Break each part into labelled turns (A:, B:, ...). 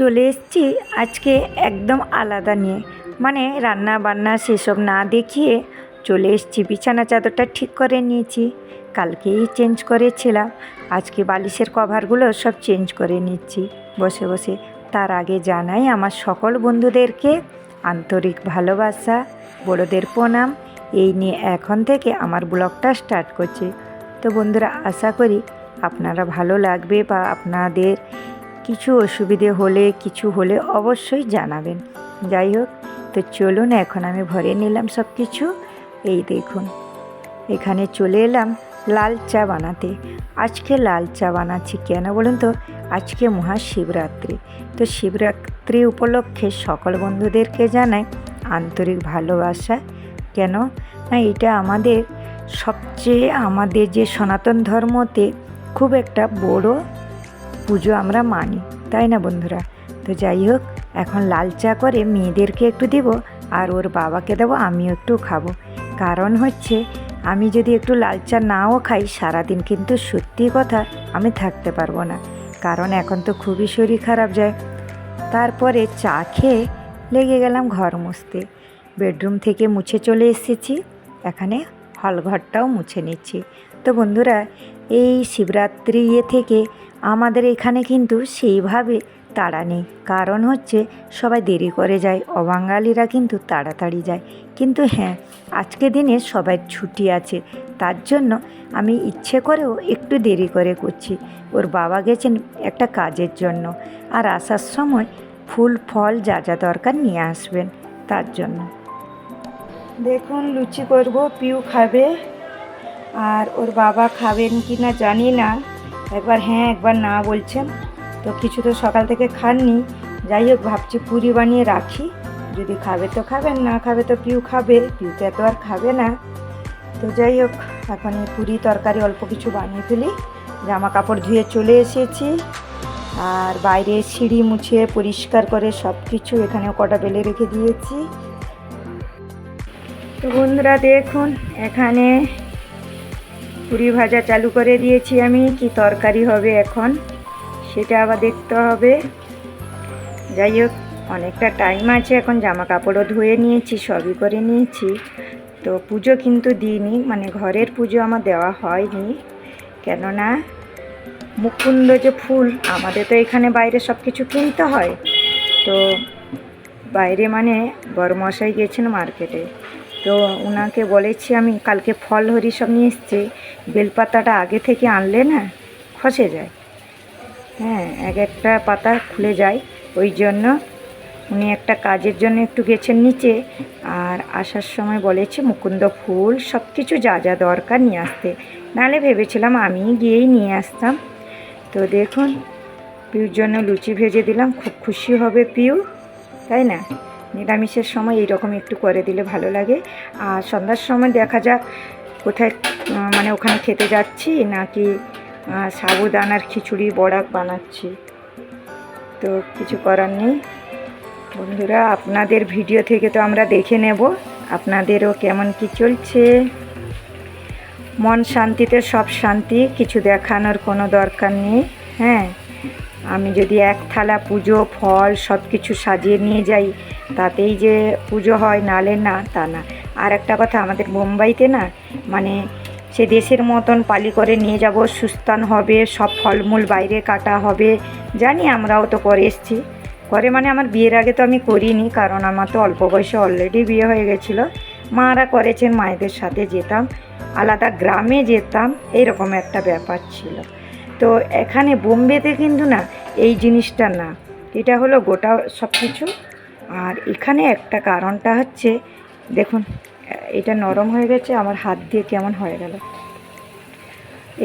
A: চলে এসেছি আজকে একদম আলাদা নিয়ে। মানে রান্না বান্না সেসব না দেখিয়ে চলে এসেছি, বিছানা চাদরটা ঠিক করে নিয়েছি। কালকেই চেঞ্জ করেছিলাম, আজকে বালিশের কভারগুলো সব চেঞ্জ করে নিচ্ছি। বসে বসে তার আগে জানাই আমার সকল বন্ধুদেরকে আন্তরিক ভালোবাসা, বড়দের প্রণাম। এই নিয়ে এখন থেকে আমার ব্লগটা স্টার্ট করছি। তো বন্ধুরা, আশা করি আপনারা ভালো লাগবে বা আপনাদের কিছু অসুবিধে হলে, কিছু হলে অবশ্যই জানাবেন। যাই হোক, তো চলুন, এখন আমি ভরে নিলাম সব কিছু এই দেখুন, এখানে চলে এলাম লাল চা বানাতে। আজকে লাল চা বানাচ্ছি কেন বলুন তো? আজকে মহাশিবরাত্রি। তো শিবরাত্রি উপলক্ষে সকল বন্ধুদেরকে জানাই আন্তরিক ভালোবাসা। কেন? না, এটা আমাদের সবচেয়ে, আমাদের যে সনাতন ধর্মতে খুব একটা বড় পুজো আমরা মানি, তাই না বন্ধুরা? তো যাই হোক, এখন লাল চা করে মেয়েদেরকে একটু দেব আর ওর বাবাকে দেবো, আমিও একটু খাব। কারণ হচ্ছে, আমি যদি একটু লাল চা নাও খাই, সারাদিন কিন্তু সত্যি কথা আমি থাকতে পারব না। কারণ এখন তো খুবই শরীর খারাপ যায়। তারপরে চা খেয়ে লেগে গেলাম ঘর মুছতে। বেডরুম থেকে মুছে চলে এসেছি। এখানে হলঘরটাও মুছে নিচ্ছি। তো বন্ধুরা এই শিবরাত্রি ইয়ে থেকে আমাদের এখানে কিন্তু সেইভাবে তাড়া নেই। কারণ হচ্ছে সবাই দেরি করে যায়, অবাঙালিরা কিন্তু তাড়াতাড়ি যায়। কিন্তু হ্যাঁ আজকে দিনে সবাই ছুটি আছে, তার জন্য আমি ইচ্ছে করেও একটু দেরি করে করছি। ওর বাবা গেছেন একটা কাজের জন্য আর আসার সময় ফুল, ফল যা যা দরকার নিয়ে আসবেন তার জন্য। দেখুন, লুচি করব, পিউ খাবে। আর ওর বাবা খাবেন কি না জানি না। একবার হ্যাঁ একবার না বলছেন। তো কিছু তো সকাল থেকে খাননি। যাই হোক, ভাবছি পুরি বানিয়ে রাখি। যদি খাবে তো খাবেন, না খাবে তো পিউ খাবে। পিউতে এত আর খাবে না। তো যাই হোক, এখন এই পুরি তরকারি অল্প কিছু বানিয়ে ফেলি। জামা কাপড় ধুয়ে চলে এসেছি। আর বাইরে সিঁড়ি মুছিয়ে পরিষ্কার করে সব কিছু এখানেও কটা বেলে রেখে দিয়েছি। তো বন্ধুরা, দেখুন, এখানে পুরি ভাজা চালু করে দিয়েছি আমি। কি তরকারি হবে এখন, সেটা আবার দেখতে হবে। যাই হোক, অনেকটা টাইম আছে, এখন জামা কাপড়ও ধুয়ে নিয়েছি, সবই করে নিয়েছি। তো পুজো কিন্তু দিইনি মানে ঘরের পুজো আমার দেওয়া হয়নি। কেননা মুকুন্দ যে ফুল, আমাদের তো এখানে বাইরে সব কিছু কিনতে হয়। তো বাইরে মানে বড়মশাই গেছেন মার্কেটে। তো ওনাকে বলেছি আমি, কালকে ফল হরি সব নিয়ে এসছি। বেলপাতাটা আগে থেকে আনলে না খসে যায়। হ্যাঁ এক একটা পাতা খুলে যায়। ওই জন্য উনি একটা কাজের জন্য একটু গেছেন নিচে আর আসার সময় বলেছে, মুকুন্দ ফুল সব কিছু যা যা দরকার নিয়ে আসতে। নাহলে ভেবেছিলাম আমি গিয়েই নিয়ে আসতাম। তো দেখুন, পিউর জন্য লুচি ভেজে দিলাম, খুব খুশি হবে পিউ, তাই না? নিরামিষের সময় এইরকম একটু করে দিলে ভালো লাগে। আর সন্ধ্যার সময় দেখা যাক কোথায় মানে ওখানে খেতে যাচ্ছি নাকি সাবুদানার খিচুড়ি বড়া বানাচ্ছি। তো কিছু করার নেই। বন্ধুরা, আপনাদের ভিডিও থেকে তো আমরা দেখে নেব আপনাদেরও কেমন কি চলছে। মন শান্তিতে, সব শান্তি, কিছু দেখানোর কোনো দরকার নেই হ্যাঁ? আমি যদি এক থালা পুজো, ফল সব কিছু সাজিয়ে নিয়ে যাই, তাতেই যে পুজো হয়, নালে না, তা না। আর একটা কথা, আমাদের মুম্বাইতে না মানে সে দেশের মতন পালি করে নিয়ে যাব, সুস্থান হবে, সব ফলমূল বাইরে কাটা হবে। জানি আমরাও তো করে এসছি। করে মানে আমার বিয়ের আগে তো আমি করিনি, কারণ আমার তো অল্প বয়সে অলরেডি বিয়ে হয়ে গেছিল। মারা করেছেন মায়েদের সাথে যেতাম, আলাদা গ্রামে যেতাম এইরকম একটা ব্যাপার ছিল। তো এখানে বোম্বেতে কিন্তু না, এই জিনিসটা না। এটা হলো গোটা সব কিছু আর এখানে একটা কারণটা হচ্ছে দেখুন, এটা নরম হয়ে গেছে, আমার হাত দিয়ে কেমন হয়ে গেল।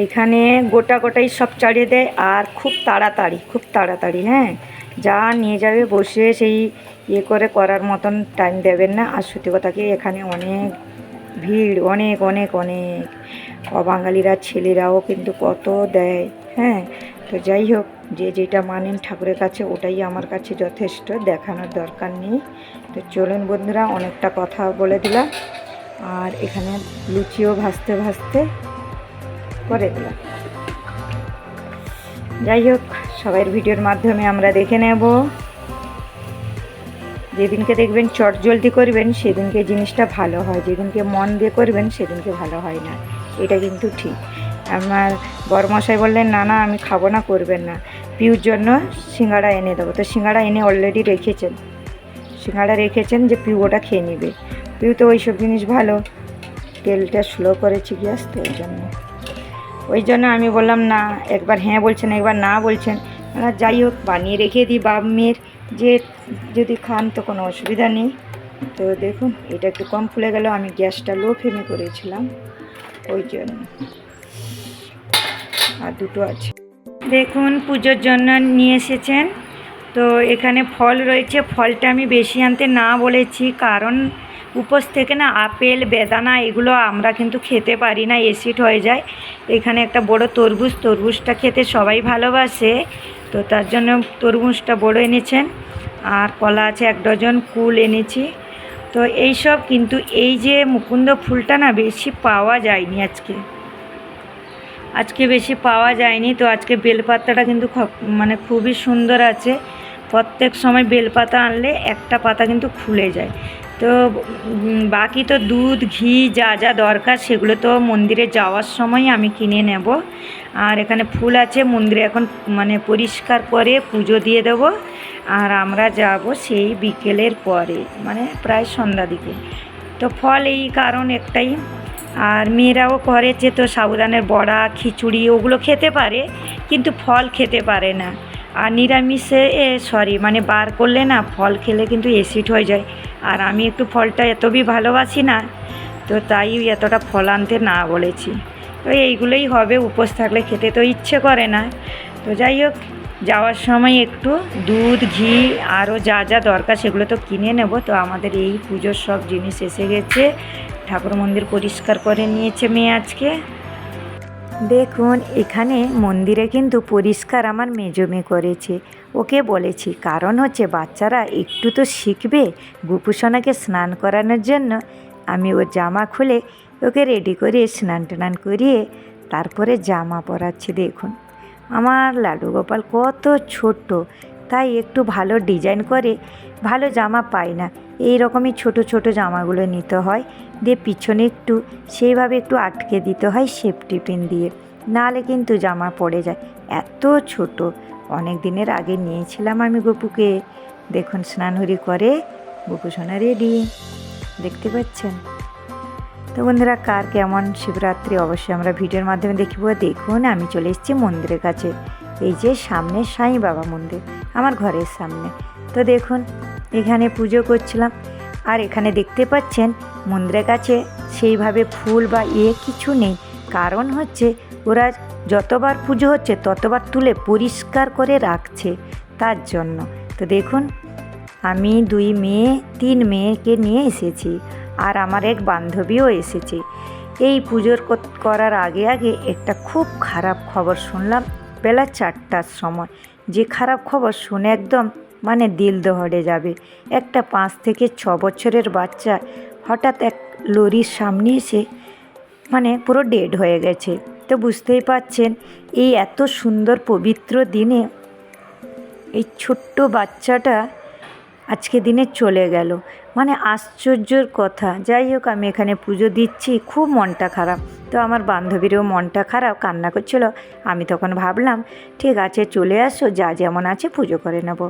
A: এখানে গোটা গোটাই সব চাড়িয়ে দেয়, আর খুব তাড়াতাড়ি খুব তাড়াতাড়ি হ্যাঁ? যা নিয়ে যাবে বসে সেই ইয়ে করে করার মতন টাইম দেবেন না। আর সত্যি কথা কি, এখানে অনেক ভিড়, অনেক অনেক অনেক। অবাঙালিরা, ছেলেরাও কিন্তু কত দেয় হ্যাঁ? তো যাই হোক, যে যেটা মানেন ঠাকুরের কাছে, ওটাই আমার কাছে যথেষ্ট। দেখানোর দরকার নেই। তো চলুন বন্ধুরা, অনেকটা কথা বলে দিলাম। আর এখানে লুচিও ভাজতে ভাজতে করে দিলাম। যাই হোক সবাই ভিডিওর মাধ্যমে আমরা দেখে নেব। যেদিনকে দেখবেন চট জলদি করবেন, সেদিনকে জিনিসটা ভালো হয়। যেদিনকে মন দিয়ে করবেন, সেদিনকে ভালো হয় না। এটা কিন্তু ঠিক। আমার বড়মশাই বললেন, না না, আমি খাব না, করবেন না। পিউর জন্য সিঙ্গাড়া এনে দেবো। তো সিঙ্গাড়া এনে অলরেডি রেখেছেন। সিঙ্গাড়া রেখেছেন যে পিউ ওটা খেয়ে নিবে। পিউ তো ওইসব জিনিস ভালো। তেলটা স্লো করেছি গ্যাস তো ওই জন্য। ওই জন্য আমি বললাম, না, একবার হ্যাঁ বলছেন, একবার না বলছেন। আর যাই হোক, বানিয়ে রেখে দিই বাপ মেয়ের যে যদি খান তো কোনো অসুবিধা নেই। তো দেখুন, এটা একটু কম ফুলে গেল, আমি গ্যাসটা লো ফ্লেমে করেছিলাম। ওই জন্য। আর দুটো আছে। দেখুন, পুজোর জন্য নিয়ে এসেছেন। তো এখানে ফল রয়েছে। ফলটা আমি বেশি আনতে না বলেছি, কারণ উপোস থেকে না আপেল, বেদানা এগুলো আমরা কিন্তু খেতে পারি না অ্যাসিড হয়ে যায়। এখানে একটা বড় তরমুজ, তরমুজটা খেতে সবাই ভালোবাসে, তো তার জন্য তরমুজটা বড় এনেছেন। আর কলা আছে এক ডজন কুল এনেছি। তো এই সব কিন্তু এই যে মুকুন্দ ফুলটা না বেশি পাওয়া যায়নি আজকে। আজকে বেশি পাওয়া যায়নি, তো আজকে বেলপাতাটা কিন্তু মানে খুবই সুন্দর আছে। প্রত্যেক সময় বেলপাতা আনলে একটা পাতা কিন্তু খুলে যায়। তো বাকি তো দুধ, ঘি যা যা দরকার সেগুলো তো মন্দিরে যাওয়ার সময় আমি কিনে নেব। আর এখানে ফুল আছে, মন্দিরে এখন মানে পরিষ্কার করে পুজো দিয়ে দেব। আর আমরা যাব সেই বিকেলের পরে মানে প্রায় সন্ধ্যা দিকে। তো ফল এই কারণ একটাই। আর মেয়েরাও করেছে তো সাবুদানের বড়া, খিচুড়ি, ওগুলো খেতে পারে, কিন্তু ফল খেতে পারে না। আর নিরামিষে, এ সরি মানে বার করলে না ফল খেলে কিন্তু অ্যাসিড হয়ে যায়। আর আমি একটু ফলটা এতবি ভালোবাসি না, তো তাই এতটা ফল আনতে না বলেছি। তো এইগুলোই হবে, উপোস থাকলে খেতে তো ইচ্ছে করে না। তো যাই হোক, যাওয়ার সময় একটু দুধ, ঘি, আরও যা যা দরকার সেগুলো তো কিনে নেব। তো আমাদের এই পুজোর সব জিনিস এসে গেছে। ঠাকুর মন্দির পরিষ্কার করে নিয়েছে মেয়ে আজকে। দেখুন, এখানে মন্দিরে কিন্তু পরিষ্কার আমার মেজমে করেছে। ওকে বলেছি, কারণ হচ্ছে বাচ্চারা একটু তো শিখবে গুপুসোনাকে স্নান করানোর জন্য। আমি ওর জামা খুলে ওকে রেডি করে স্নান টান করিয়ে তারপরে জামা পরাচ্ছি, দেখুন। আমার লাডু গোপাল কত ছোট্ট, তাই একটু ভালো ডিজাইন করে ভালো জামা পাই না। এই রকমই ছোট ছোট জামাগুলো নিতে হয়। দিয়ে পিছনে একটু, সেইভাবে একটু আটকে দিতে হয় সেফটি পিন দিয়ে। নাহলে কিন্তু জামা পড়ে যায়। এত ছোট। অনেক দিনের আগে নিয়েছিলাম আমি গপুকে। দেখুন, স্নানহরি করে গপু সোনা রেডি দেখতে পাচ্ছেন? তো বন্ধুরা, কার কেমন শিবরাত্রি অবশ্যই আমরা ভিডিওর মাধ্যমে দেখব। দেখুন, আমি চলে এসেছি মন্দিরের কাছে। এই যে সামনে সাই বাবা মন্দির, আমার ঘরের সামনে। তো দেখুন এখানে পুজো করছিলাম। আর এখানে দেখতে পাচ্ছেন মন্দিরের কাছে সেইভাবে ফুল বা ইয়ে কিছু নেই। কারণ হচ্ছে ওরা যতবার পুজো হচ্ছে ততবার তুলে পরিষ্কার করে রাখছে তার জন্য। তো দেখুন, আমি দুই মেয়ে, তিন মেয়েকে নিয়ে এসেছি আর আমার এক বান্ধবীও এসেছে। এই পুজোর করার আগে আগে একটা খুব খারাপ খবর শুনলাম। বেলা চারটার সময়। যে খারাপ খবর শুনে একদম মানে দিল দহড়ে যাবে। একটা পাঁচ থেকে ছ বছরের বাচ্চা হঠাৎ এক লরির সামনে এসে মানে পুরো ডেড হয়ে গেছে। তো বুঝতেই পাচ্ছেন এই এত সুন্দর পবিত্র দিনে এই ছোট্ট বাচ্চাটা আজকে দিনে চলে গেল। মানে আশ্চর্যর কথা। যাই হোক, আমি এখানে পুজো দিচ্ছি, খুব মনটা খারাপ। তো আমার বান্ধবীরও মনটা খারাপ, কান্না করছিল। আমি তখন ভাবলাম, ঠিক আছে, চলে আসো, যা যেমন আছে পুজো করে নেব।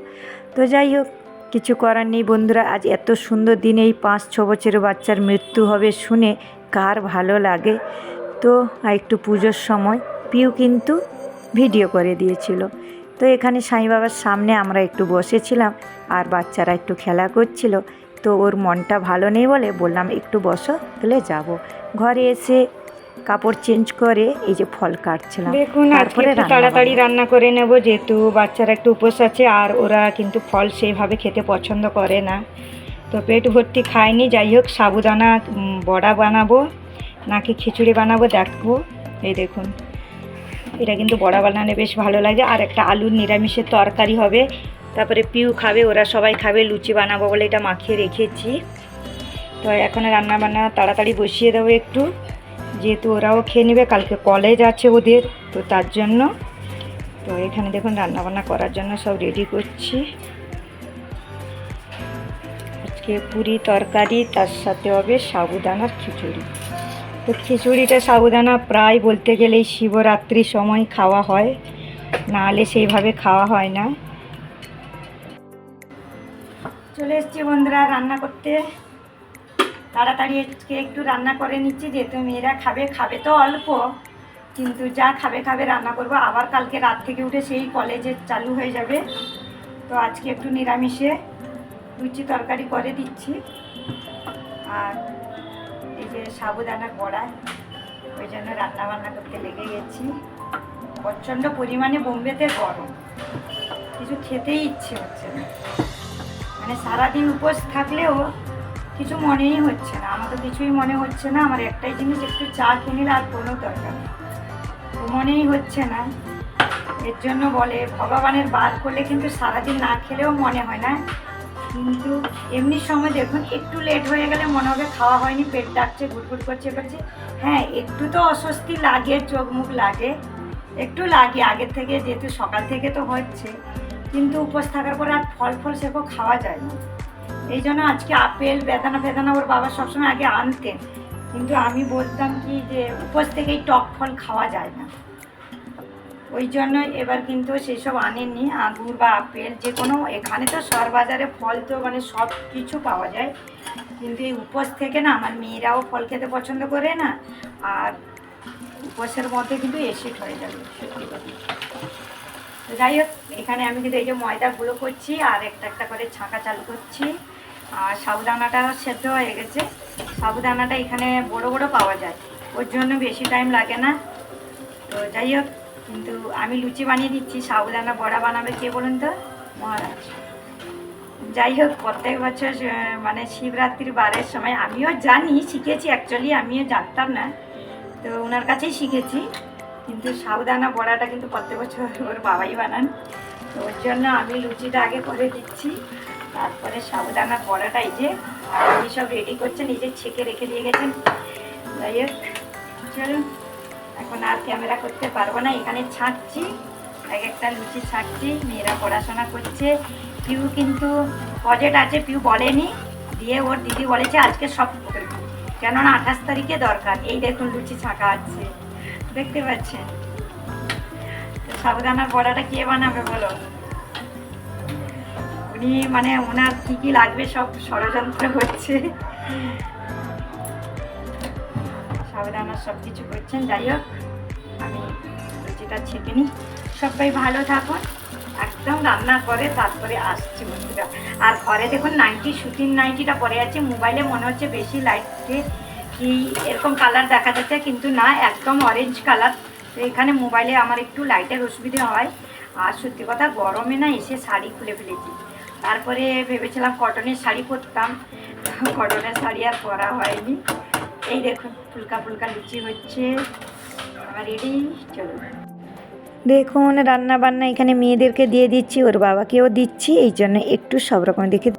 A: তো যাই হোক, কিছু করার নেই বন্ধুরা। আজ এত সুন্দর দিনে, এই পাঁচ, ছ বছরের বাচ্চার মৃত্যু হবে শুনে কার ভালো লাগে। তো একটু পুজোর সময়, পিউ কিন্তু ভিডিও করে দিয়েছিল। তো এখানে সাই বাবার সামনে আমরা একটু বসেছিলাম আর বাচ্চারা একটু খেলা করছিল। তো ওর মনটা ভালো নেই বলে বললাম একটু বসো তাহলে যাব। ঘরে এসে কাপড় চেঞ্জ করে এই যে ফল কাটছিলাম।
B: দেখুন আজকে
A: তারপরে
B: একটু তাড়াতাড়ি রান্না করে নেব যেহেতু বাচ্চারা একটু উপোস আছে আর ওরা কিন্তু ফল সেইভাবে খেতে পছন্দ করে না। তো পেট ভর্তি খায়নি যাই হোক সাবুদানা বড়া বানাবো নাকি খিচুড়ি বানাবো দেখব। এই দেখুন। এটা কিন্তু বড়া বানালে বেশ ভালো লাগে। আর একটা আলুর নিরামিষের তরকারি হবে। তারপরে পিউ খাবে, ওরা সবাই খাবে, লুচি বানাবো বলে এটা মাখিয়ে রেখেছি। তো এখন রান্না বান্না তাড়াতাড়ি বসিয়ে দেবো একটু। যেহেতু ওরাও খেয়ে নেবে, কালকে কলেজ আছে ওদের, তো তার জন্য। তো এখানে দেখুন রান্নাবান্না করার জন্য সব রেডি করছি। আজকে পুরি তরকারি, তার সাথে হবে সাবুদানার খিচুড়ি। তো খিচুড়িটা সাবুদানা প্রায় বলতে গেলে শিবরাত্রির সময় খাওয়া হয়। নাহলে সেইভাবে খাওয়া হয় না। চলে এসছি বন্ধুরা রান্না করতে। তাড়াতাড়ি আজকে একটু রান্না করে নিচ্ছি, যেহেতু মেয়েরা খাবে খাবে তো অল্প। কিন্তু যা খাবে খাবে রান্না করব। আবার কালকে রাত থেকে উঠে সেই কলেজে চালু হয়ে যাবে। তো আজকে একটু নিরামিষে লুচি তরকারি করে দিচ্ছি। আর যে সাবুদানার বড়া ওই জন্য রান্না বান্না করতে লেগে গেছি। প্রচণ্ড পরিমাণে বোম্বেতে গরম। কিছু খেতেই ইচ্ছে হচ্ছে না। মানে সারাদিন উপোস থাকলেও কিছু মনেই হচ্ছে না। আমার তো কিছুই মনে হচ্ছে না। আমার একটাই জিনিস, একটু চা কিনে আর কোনো দরকার নেই। মনেই হচ্ছে না। এর জন্য বলে, ভগবানের বার করলে কিন্তু সারাদিন না খেলেও মনে হয় না। কিন্তু এমনি সময় দেখুন, একটু লেট হয়ে গেলে মনে হবে খাওয়া হয়নি, পেট ডাকছে ঘুটঘুট করছে করছে। হ্যাঁ একটু তো অস্বস্তি লাগে, চোখ মুখ লাগে। একটু লাগে, আগের থেকে যেহেতু সকাল থেকে তো হচ্ছে। কিন্তু উপোস থাকার পরে আর ফল ফল সেরকম খাওয়া যায় না। এই জন্য আজকে আপেল, বেদানা ফেদানা ওর বাবা সবসময় আগে আনতেন। কিন্তু আমি বলতাম কি যে, উপোস থেকেই টক ফল খাওয়া যায় না। ওই জন্য এবার কিন্তু সেসব আনেননি। আঙুর বা আপেল যে কোনো এখানে তো শহর বাজারে ফল তো মানে সব কিছু পাওয়া যায়। কিন্তু এই উপোস থেকে না আমার মেয়েরাও ফল খেতে পছন্দ করে না, আর উপোসের মধ্যে কিন্তু এসিড হয়ে যাবে, সত্যি কথা। যাই হোক, এখানে আমি কিন্তু এই যে ময়দাগুলো করছি, আর একটা একটা করে ছাঁকা চালু করছি। আর সাবুদানাটা সেদ্ধ হয়ে গেছে। সাবুদানাটা এখানে বড় বড় পাওয়া যায়, ওর জন্য বেশি টাইম লাগে না। তো যাই হোক কিন্তু আমি লুচি বানিয়ে দিচ্ছি সাবুদানা বড়া বানাবে কে বলুন তো? মহারাজ। যাই হোক, প্রত্যেক বছর মানে শিবরাত্রির বারের সময় আমিও জানি, শিখেছি অ্যাকচুয়ালি আমিও জানতাম না। তো ওনার কাছেই শিখেছি। কিন্তু সাবুদানা বড়াটা কিন্তু প্রত্যেক বছর ওর বাবাই বানান। তো ওর জন্য আমি লুচিটা আগে করে দিচ্ছি। তারপরে সাবুদানার বড়াটা এই যে সব রেডি করছেন নিজে ছেঁকে রেখে দিয়ে গেছেন। যাই হোক, চলুন। এখন আর ক্যামেরা করতে পারব না। এখানে ছাঁকছি এক একটা লুচি ছাঁকছি মেয়েরা পড়াশোনা করছে। পিউ কিন্তু প্রজেক্ট আছে, পিউ বলেনি, দিয়ে ওর দিদি বলেছে আজকে সব কেননা আঠাশ তারিখে দরকার। এই দেখুন লুচি ছাঁকা আছে, দেখতে পাচ্ছেন? সাবধানার বড়াটা কে বানাবে বলো? উনি মানে ওনার কী কী লাগবে সব ষড়যন্ত্র হচ্ছে। সাবধানার সব কিছু করছেন, যাই হোক, আমি লুচিটা ছেঁকে নিই। সবাই ভালো থাকুন, একদম রান্না করে তারপরে আসছি বন্ধুরা। আর ঘরে দেখুন, নাইনটি, শুটিং নাইনটিটা পরে আছে, মোবাইলে মনে হচ্ছে বেশি লাইটে কি এরকম কালার দেখা যাচ্ছে, কিন্তু না, একদম অরেঞ্জ কালার তো এখানে মোবাইলে আমার একটু লাইটের অসুবিধে হয়। আর সত্যি কথা, গরমে না এসে শাড়ি খুলে ফেলেছি। তারপরে ভেবেছিলাম কটনের শাড়ি পরতাম কটনের শাড়ি আর পরা হয়নি। এই দেখুন, ফুলকা ফুলকা লুচি হচ্ছে। রেডি চলো
A: দেখুন রান্না বান্না এখানে মেয়েদেরকে দিয়ে দিচ্ছি, ওর বাবাকেও দিচ্ছি, এই জন্য একটু সব রকম দেখে